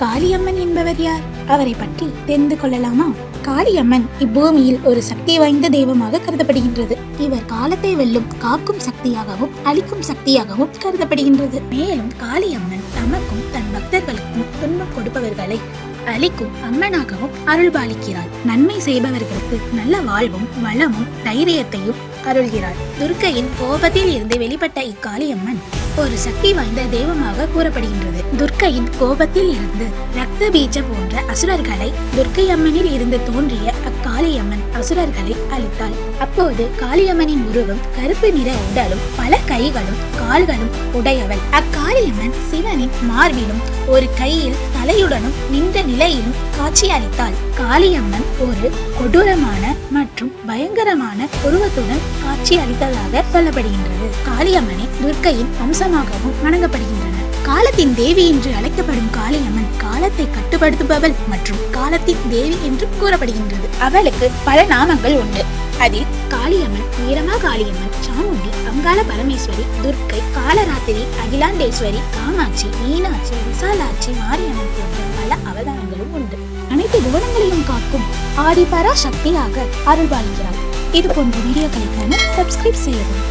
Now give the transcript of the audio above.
காளியம்மன் என்பவர் யார்? அவரை பற்றி தெரிந்து கொள்ளலாமா? காளியம்மன் இப்பூமியில் ஒரு சக்தி வாய்ந்த தெய்வமாக கருதப்படுகின்றது. இவர் காலத்தை வெல்லும் காக்கும் சக்தியாகவும் அழிக்கும் சக்தியாகவும் கருதப்படுகின்றது. மேலும் காளியம்மன் தமக்கும் தன் பக்தர்களுக்கும் துன்பம் கொடுப்பவர்களை அளிக்கும் அம்மனாகவும் அருள்பாலிக்கிறாள் நன்மை செய்பவர்களுக்கு நல்ல வாழ்வும் வளமும் தைரியத்தையும் அருள்கிறாள். துர்க்கையின் கோபத்தில் இருந்து வெளிப்பட்ட இக்காளியம்மன் ஒரு சக்தி வாய்ந்த தெய்வமாக கூறப்படுகின்றது. துர்க்கையின் கோபத்தில் இருந்து ரத்த பீஜ போன்ற அசுரர்களை துர்க்கை அம்மனில் இருந்து தோன்றிய அக்காளியம்மன் அசுரர்களை அழித்தாள். அப்போது காளியம்மனின் உருவம் கருப்பு நிற உடலும் பல கைகளும் கால்களும் உடையவள். அக்காளியம்மன் சிவனின் மார்பிலும் ஒரு கையில் தலையுடனும் நின்ற நிலையிலும் காட்சி அளித்தாள் காளியம்மன் ஒரு கொடூரமான மற்றும் பயங்கரமான உருவத்துடன் காட்சி அளித்ததாக சொல்லப்படுகின்றது. காளியம்மனை துர்க்கையின் அம்சமாகவும் வணங்கப்படுகின்றன காலத்தின் தேவி என்று அழைக்கப்படும் காளியம்மன் காலத்தை கட்டுப்படுத்துபவள் மற்றும் காலத்தின் தேவி என்று கூறப்படுகின்றது. அவளுக்கு பல நாமங்கள் உண்டு. அதில் காளியம்மன் வீரமா காளியம்மன் சாமுண்டி அங்காள பரமேஸ்வரி துர்க்கை காலராத்திரி அகிலாண்டேஸ்வரி காமாட்சி மீனாட்சி விசாலாட்சி மாரியம்மன் அவதாரங்களும் உண்டு. அனைத்து புவனங்களையும் காக்கும் ஆதிபரா சக்தியாக அருள்வாழ்கிறார். இது போன்ற வீடியோக்களுக்கான சப்ஸ்கிரைப் செய்யவும்.